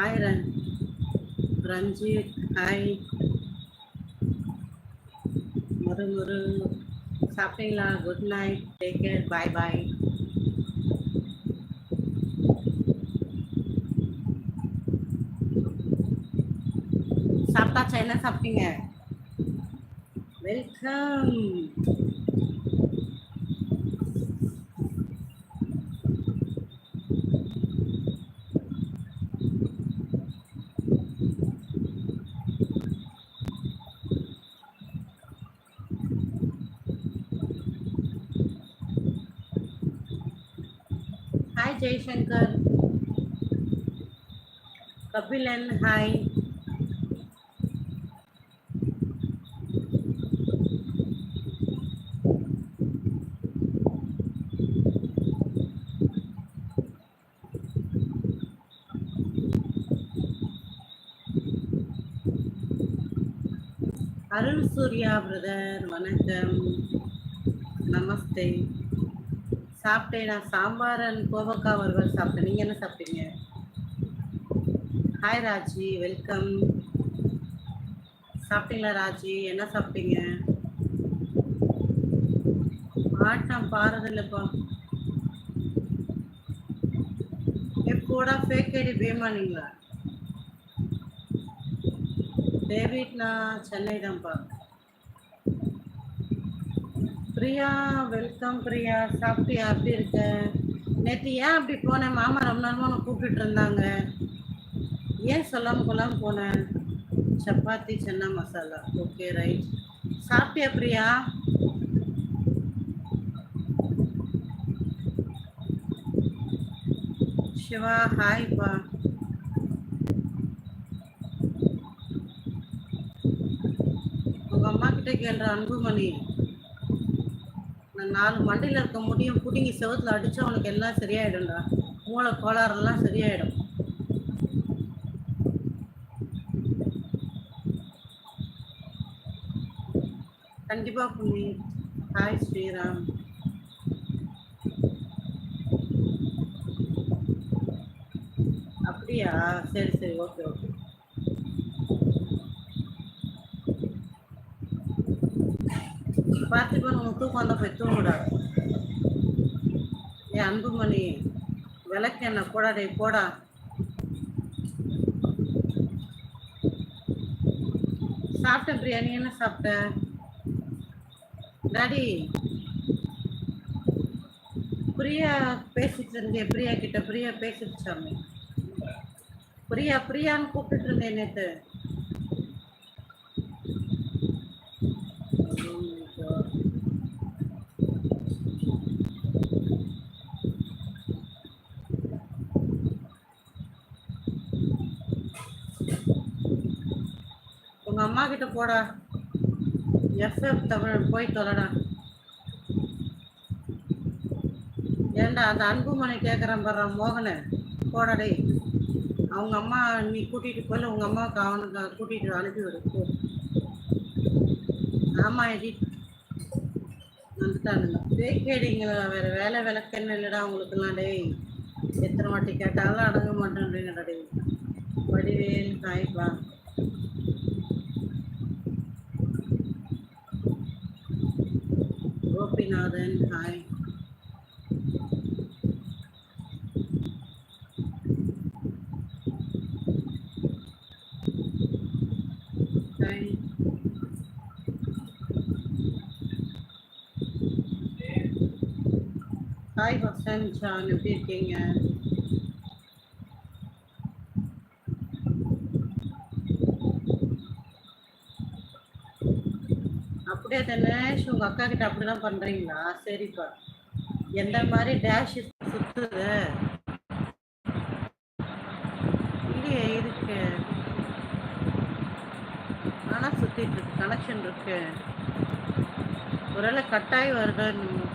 Hi Ranjith hi. Muru Muru சாப்பிட்டீங்களா good night take care bye bye சாப்பிட்டாச்சா? என்ன சாப்பிட்டீங்க? Welcome hi Jaishankar Kabilan hi Arul Surya brother வணக்கம். நமஸ்தே சாப்பிட்டேன்? நான் சாம்பார் அண்ட் கோவக்காய் வறுவல் சாப்பிட்டேன். நீங்கள் என்ன சாப்பிட்டீங்க? ஹாய் ராஜி. வெல்கம் சாப்பிட்டீங்களா ராஜி? என்ன சாப்பிட்டீங்க? ஆட்டம் பாருதில்லப்பா. எப்போடா ஃபேக் ஐடி பேமானீங்களா டேவிட் நான் சென்னை தான்ப்பா பிரியா வெல்கம் பிரியா. சாப்பிட்டியா? அப்படி இருக்க? நேற்று ஏன் அப்படி போனேன்? மாமா ரொம்ப நேரமாக உன்னை கூப்பிட்டு இருந்தாங்க. ஏன் சொல்லாமல் கொள்ளாமல் போனேன் சப்பாத்தி சென்னா மசாலா. Okay right. சாப்பிட்டியா பிரியா? சிவா ஹாய்ப்பா உங்கள் அம்மா கிட்ட கேள்ற அன்புமணி. நாலு மண்டையில் இருக்க முடியும் பிடுங்கி செவத்தில் அடித்தா அவனுக்கு எல்லாம் சரியாயிடும்டா. மூளை கோளாறுலாம் சரியாயிடும். கண்டிப்பாக புண்ணி. ஹாய் ஸ்ரீராம். அப்படியா? சரி சரி ஓகே ஓகே. பார்த்திபன் உனக்கு தூக்கம் வந்தா போய் தூங்குடா. ஏ அன்புமணி விளக்கு என்ன போடாடே போடா. சாப்பிட்டேன் பிரியா நீ என்ன சாப்பிட்ட? டாடி பிரியா பேசிட்டு இருந்தேன் பிரியா கிட்ட பிரியா பேசிட்டு சாமி. பிரியா பிரியான்னு கூப்பிட்டு இருந்தேன் நேற்று உங்க கிட்ட போடா எஃப்எஃப் தமிழ் போய் தொலைடா ஏண்டா அந்த அன்புமணி கேட்குறேன் பாரு மோகனை. போடா அவங்க அம்மா நீ கூட்டிட்டு போயில உங்க அம்மாவுக்கு அவனுக்கு கூட்டிட்டு அனுப்பி விடு போ. ஆமா எடிட் வந்துட்டானுங்க. பேக்கேடிங்க வேற வேலை விளக்கன்னு இல்லைடா உங்களுக்குலாம் டேய். எத்தனை வாட்டி கேட்டாலும் அடங்க மாட்டேன்றீங்கடா டேய். Vadivel தாய்ப்பா Gopinathan hi hi hi Vasanth John எப்படி இருக்கீங்க அப்படியே தினேஷ் உங்க அக்கா கிட்ட அப்படிதான் பண்றீங்களா? சரிப்பா. எந்த மாதிரி டேஷ் சுத்துது? இல்லையே இருக்கு. ஆனா சுத்திட்டு இருக்கு. கனெக்ஷன் இருக்கு. ஒருவேளை கட்டாயி வருதுன்னு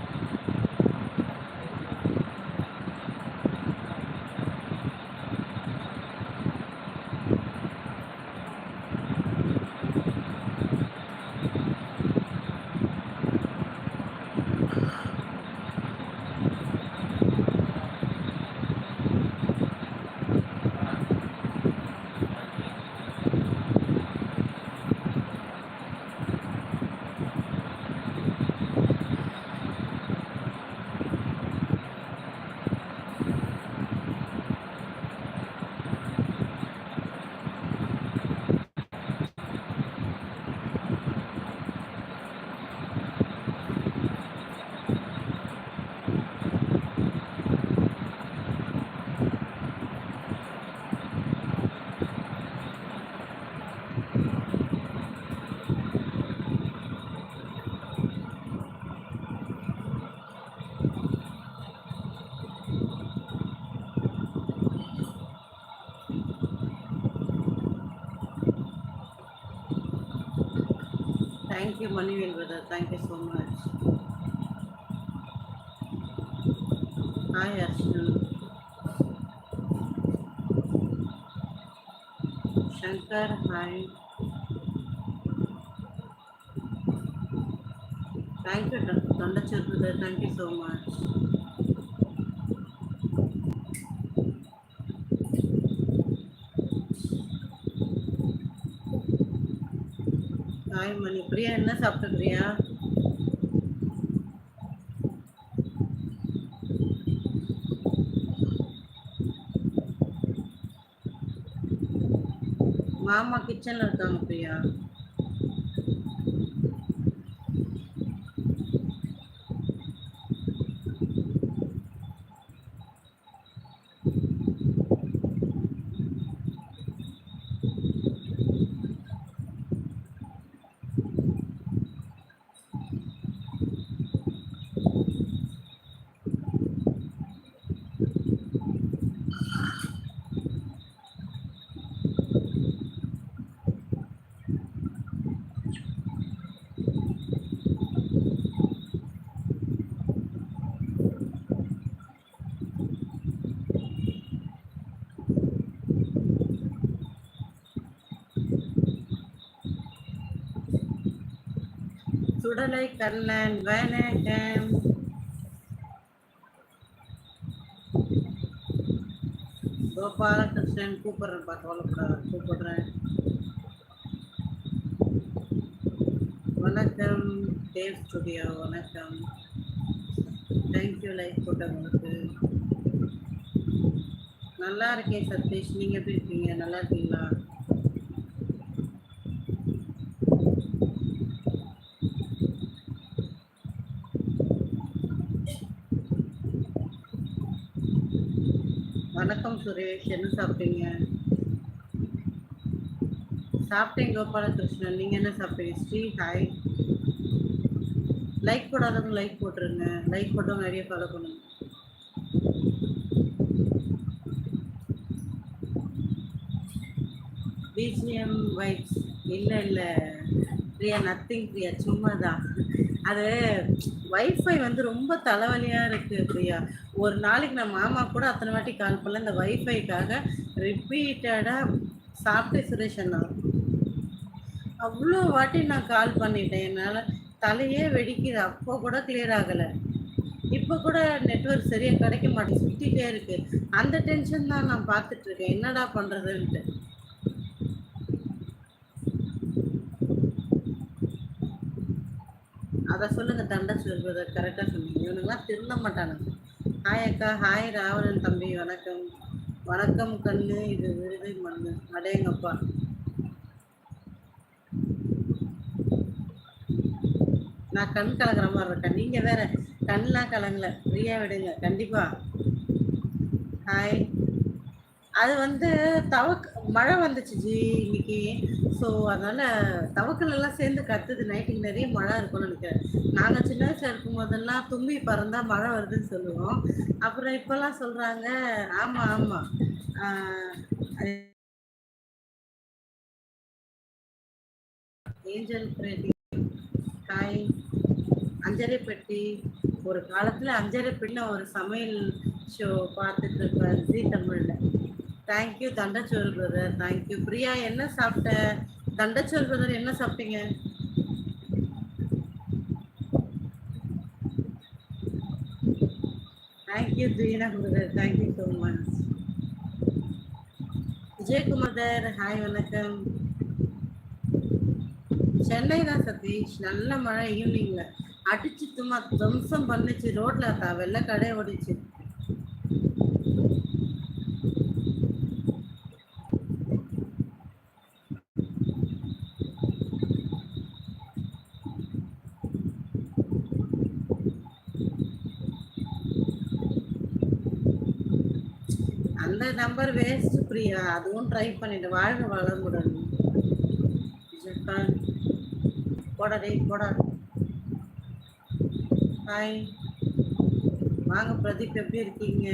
thank you Manivel brother thank you so much hi Arshan Shankar hi thank you Thondachoor brother thank you so much hi Mani. Priya என்ன சாப்பிட்ட பிரியா மாமா கிச்சன்ல இருக்காங்க பிரியா. சுடலை கல்லன் வணக்கம். கோபாலகிருஷ்ணன் கூப்பிடுறேன் பார்த்து கவலைப்படாத கூப்பிடுறேன். வணக்கம் தேவ் ஸ்டுடியோ வணக்கம். தேங்க்யூ லைக் போட்டவங்களுக்கு. நல்லா இருக்கேன் சதீஷ் நீங்கள் எப்படி இருக்கீங்க? நல்லா இருக்கீங்களா வணக்கம் சுரேஷ் என்ன சாப்பிட்டீங்க? சாப்பிட்டேன் கோபாலகிருஷ்ணன். நீங்கள் என்ன சாப்பிட்டீங்க? ஸ்ரீ ஹாய் லைக் போடாதவங்க லைக் போட்டுருங்க. லைக் போட்டவங்க நிறைய ஃபாலோ பண்ணுங்க. BGM vibes. இல்லை இல்லை. பிரியா நத்திங் பிரியா. சும்மா தான் அது வைஃபை வந்து ரொம்ப தலைவலியாக இருக்குது பிரியா. ஒரு நாளைக்கு நான் மாமா கூட அத்தனை வாட்டி கால் பண்ணல இந்த வைஃபைக்காக ரிப்பீட்டடாக சாப்பிட்டு சுரேஷ் அண்ணா. அவ்வளோ வாட்டி நான் கால் பண்ணிட்டேன். என்னால் தலையே வெடிக்குது. அப்போ கூட கிளியர் ஆகலை. இப்போ கூட நெட்ஒர்க் சரியாக கிடைக்க மாட்டேங்குது. சுற்றிட்டே இருக்குது அந்த டென்ஷன் தான் நான் பார்த்துட்ருக்கேன் என்னடா பண்ணுறதுன்ட்டு அதை சொல்லுங்க தண்டை சொல்வது கரெக்டாக சொன்னீங்க. இவனுங்களாம் திருந்த மாட்டானுங்க. ஹாய் அக்கா ஹாய் ராவணன் தம்பி வணக்கம். வணக்கம் கண்ணு இது விருது மண்ணு. அடேங்கப்பா. நான் கண் கலங்குற மாதிரி இருக்கேன். நீங்கள் வேற கண்ணெலாம் கலங்கலை. ஃப்ரீயாக விடுங்க. கண்டிப்பாக ஹாய் அது வந்து தவக்கு மழை வந்துச்சு ஜி இன்னைக்கு. ஸோ அதனால் தவக்கல் எல்லாம் சேர்ந்து கத்துது. நைட்டுக்கு நிறைய மழை இருக்கும்னு நினைக்கிறேன். நாங்கள் சின்ன வயசில் இருக்கும் போதெல்லாம் தும்பி பறந்தா மழை வருதுன்னு சொல்லுவோம். அப்புறம் இப்போல்லாம் சொல்கிறாங்க ஆமாம் ஆமாம் ஏஞ்சல் பிரேட்டி காய் அஞ்சரை பெட்டி ஒரு காலத்தில் அஞ்சரை பெட்டின ஒரு சமையல் ஷோ பார்த்துட்டு இருப்பார் ஜி தமிழில். தேங்க்யூ தண்டச்சோறு பிரதர் தேங்க்யூ பிரியா என்ன சாப்பிட்ட? தண்டச்சோறு பிரதர் என்ன சாப்பிட்டீங்க? Thank you Deena brother thank you so much Vijayakumar hi வணக்கம். சென்னை தான் சதீஷ். நல்ல மழை ஈவினிங்ல அடிச்சு சும்மா துவம்சம் பண்ணுச்சு. ரோட்ல வெள்ளை கடை ஓடிச்சு. அந்த வேஸ்ட் பிரியா அதுவும் ட்ரை பண்ணிட்டு வாழ்க வளமுடன். ஜப்பான் போடா டேய் போடா. ஹாய் வாங்க பிரதீப் எப்படி இருக்கீங்க?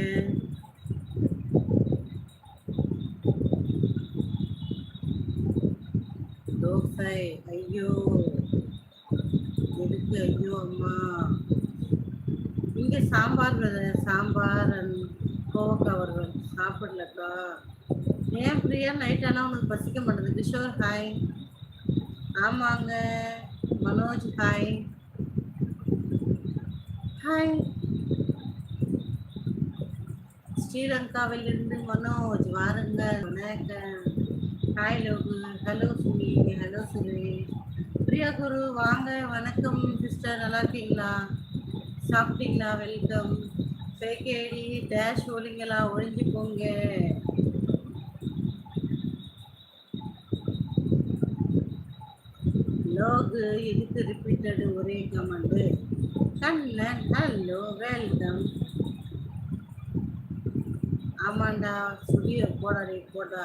தோசை ஐயோ. எதுக்கு ஐயோ அம்மா. இங்கே சாம்பார் சாம்பார் and கோவக்காய் வறுவல். சாப்பிடலக்கா. ஏன் பிரியா? நைட் ஆனால் உனக்கு பசிக்க மாட்டேங்குது. கிஷோர் ஹாய் ஆமாங்க. மனோஜ் ஹாய் ஹாய் ஸ்ரீலங்காவிலிருந்து மனோஜ் வாருங்க. வணக்கம். Hi Logu. Hello Sumi. Hello Suresh. Priya Guru வாங்க. வணக்கம் சிஸ்டர் நல்லா இருக்கீங்களா? சாப்பிட்டீங்களா? வெல்கம் பேக்கேடி டேஷ் ஒலிங்களா ஒழிஞ்சு போங்க லோகு இதுக்கு ரிப்பீட்டடு ஒரே கமெண்டு கண்ணன் ஹலோ வெல்கம் ஆமாண்டா சுடியோ போடா ரே போடா.